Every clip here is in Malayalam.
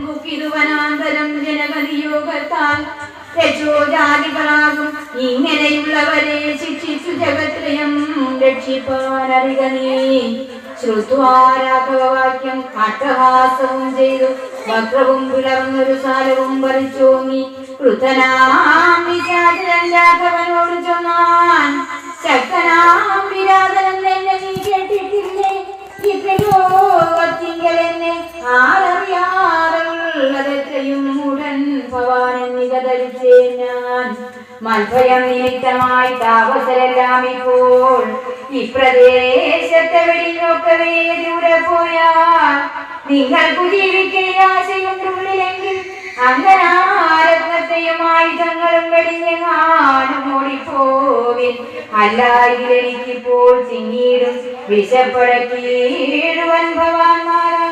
ഇതുവനാന്തരം ജനകതിയോഗത്താൽ രക്ഷോജാതികളാകും ഇങ്ങനെയുള്ളവരെ ശിക്ഷിച്ചു ജഗത്രയം രക്ഷിപ്പാനറിക നീ. ശ്രുത്വാരാഘവവാക്യം അട്ടഹാസവും ചെയ്തു. വക്രവും പിളർന്നൊരു സാലവും പറിച്ചോങ്ങി കൃതനാം വിചാരൻ രാഘവനോട് ചൊന്നാൻ. ശക്തനാം വിരാതനം എന്നെ നീ കേട്ടിട്ടില്ലേ? ഇത്രയോത്തിങ്കൽ എന്നെ ആരറിയാറുള്ളതെത്രയും മത്ഭയം നിമിത്തമായി താപസരെല്ലാം ഇപ്പോൾ ഇപ്രദേശത്തെ വെടിഞ്ഞൊക്കവേ ദൂരെ പോയാൽ നിങ്ങൾക്കു ജീവിക്കാൻ ആശയുണ്ടുള്ളിലെങ്കിൽ അങ്ങനാരത്നത്തെയും ആയുധങ്ങളും വെടിഞ്ഞെങ്ങാനും ഓടിപ്പോവിൻ. അല്ലായിൽ എനിക്കിപ്പോൾ ചിങ്ങീടും വിശപ്പടക്കീഴുവൻ ഭവാന്മാരാ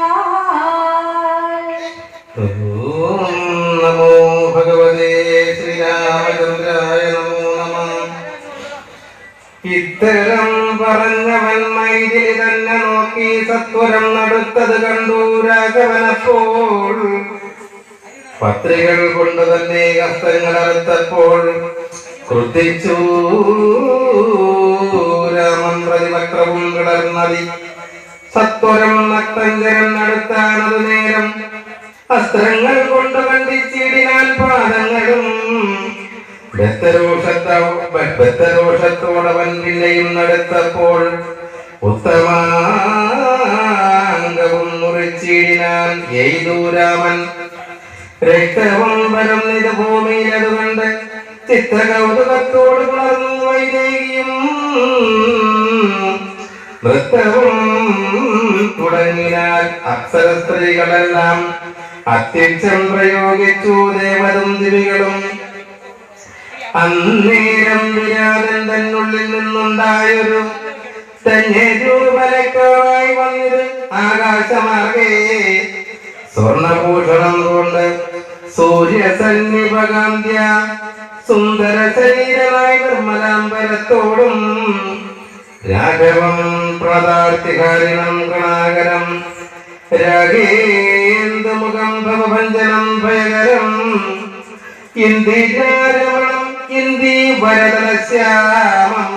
ഇത്തരം പറഞ്ഞവൻ മൈതിരി തന്നെ നോക്കി സത്വരം നടത്തത് കണ്ടു രാഘവനപ്പോൾ. പത്രികൾ കൊണ്ടുതന്നെ ഹസ്തങ്ങൾ അറുത്തപ്പോൾ ക്രുദ്ധിച്ചു. ബദ്ധരോഷത്തോടവൻ പിന്നെയും നടത്തപ്പോൾ ഉത്തമാംഗവും മുറിച്ചിടിനാൻ എയ്തൂരാമൻ രക്തവും വരം നിത് ഭൂമിയിൽ അതുകൊണ്ട് ചിത്തകൗതുകത്തോട് പുണർന്നു വൈദേഹിയും നൃത്തവും തുടങ്ങിനാൽ അപ്സര സ്ത്രീകളെല്ലാം അത്യക്ഷം പ്രയോഗിച്ചു ദേവതും ദിവികളും അന്നേരം വിരാതൻ തന്നുള്ളിൽ നിന്നുണ്ടായൊരു തന്നെ രൂപലക്കായി വന്നത് ആകാശമാർഗേ. സ്വർണഭൂഷണം കൊണ്ട് സൂര്യസന്നിപകാന്ത്യ സുന്ദര ശരീരമായി നിർമ്മലാംബരത്തോടും രാഘവം പ്രദാർത്ഥികാരിണം ഗണാകരം രാഗേന്ദമുഖം ഭവഭഞ്ജനം ഭയകരം ഇന്ദിരാരമണം ഇന്ദി വരദനശ്യാമം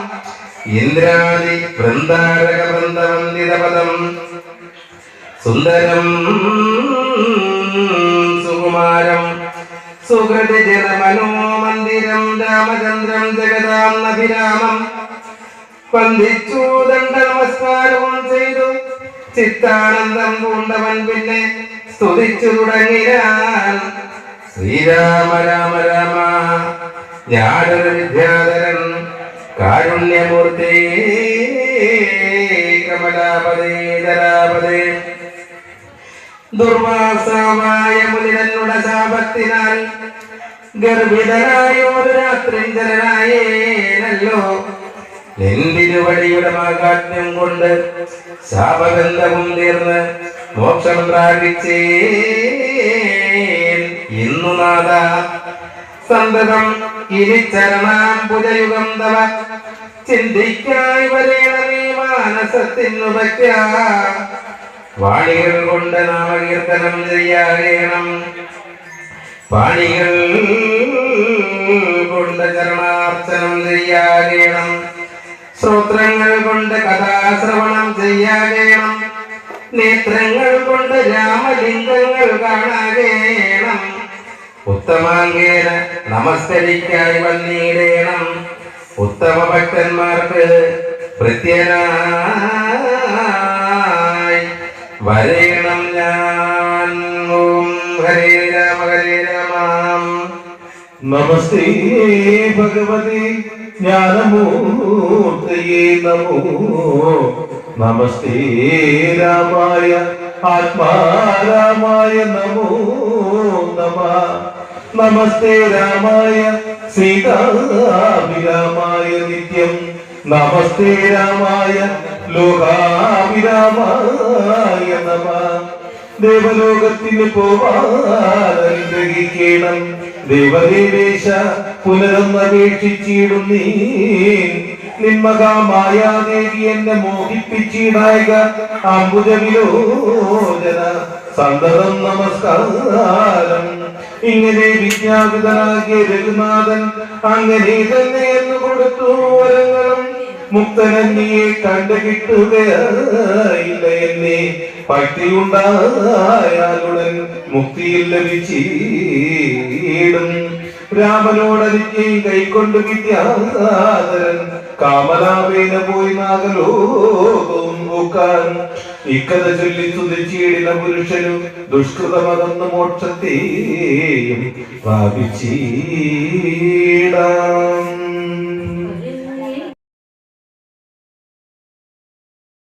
ഇന്ദ്രാദി വൃന്ദാരക വൃന്ദവന്ദിതപദം സുന്ദരം സുകുമാരം. സുഹൃത് ജനമനോമന്ദിരം രാമചന്ദ്രം ജഗതാം അഭിരാമം വന്ദിച്ചു ദണ്ഡ നമസ്കാരവും ചെയ്തു. ചിത്താനന്ദം പൂണ്ടവൻ പിന്നെ സ്തുതിച്ചു തുടങ്ങിയാൽ ശ്രീരാമ രാമ രാമ. ഞാനൊരു വിദ്യാധരൻ കാരുണ്യമൂർത്തി കമലാപതേ ധരാപതേ ദുർവാസമായ മുനിരനുടെ ശാപത്തിനാൽ ഗർഭിതനായ ഒരു രാത്രിഞ്ചരനായേനല്ലോ നിന്തിരുവടിയുടെ മാകാത്മ്യം കൊണ്ട് ശാപബന്ധവും തീർന്ന് മോക്ഷം പ്രാപിച്ചേ ഇന്നു നാഥ സന്തതം ഇനി ചരണാംബുജയുഗം തവ. ചിന്തിക്കായി വരേണമേ മാനസത്തിനു പറ്റ വാണികൾ കൊണ്ട് നാമകീർത്തനം ചെയ്യാകേണം. പാണികൾ കൊണ്ട് ചരണാർച്ചനം ചെയ്യാകേണം. ശ്രോത്രങ്ങൾ കൊണ്ട് കഥാശ്രവണം ചെയ്യാകേണം. നേത്രങ്ങൾ കൊണ്ട് രാമലിംഗങ്ങൾ കാണാകേണം. ഉത്തമാങ്കേന നമസ്കരിക്കായി വന്നിടേണം ഉത്തമ ഭക്തന്മാർക്ക് പ്രത്യനായി വരേണം ഞാൻ. ഓം ഹരേ രാമ ഹരേ രാമാം. നമസ്തേ ഭഗവതി ജ്ഞാനമൂർത്തയേ നമോ. നമസ്തേ രാമായ ആത്മാരാമായ നമോ നമ. നമസ്തേ രാമായ സീതാഭിരാമായ നിത്യം. നമസ്തേ രാമായ ലോകാഭിരാമായ നമ. ദേവലോകത്തിന് പോവാനുഗ്രഹിക്കണം ദേവദേവേശ പുനരൊന്നപേക്ഷിച്ചിടും നീ നിന്മകാമായാദേവി എന്നെ മോഹിപ്പിച്ചിടായക അംബുജവിലോചന സന്തതം നമസ്കാരം. ഇങ്ങനെ വിജ്ഞാപിതനാകിയ രഘുനാഥൻ അങ്ങനെ തന്നെ എന്ന് കൊടുത്തു വരങ്ങളും. മുക്തനന്നിയെ കണ്ടു കിട്ടുകയില്ല എന്നെ. ഭക്തിയുണ്ടായാലുടൻ മുക്തിയിൽ ലഭിച്ചിടും. രാമനോടരിഞ്ഞ് കൈക്കൊണ്ട് വിദ്യാധരൻ കാമലാവേന പോയി നാഗലോകവും നോക്കാൻ ഇക്കഥ ചൊല്ലി തുതിച്ചിടിന പുരുഷനും ദുഷ്കൃതമതെന്ന് മോക്ഷത്തെ പ്രാപിച്ചീടാം.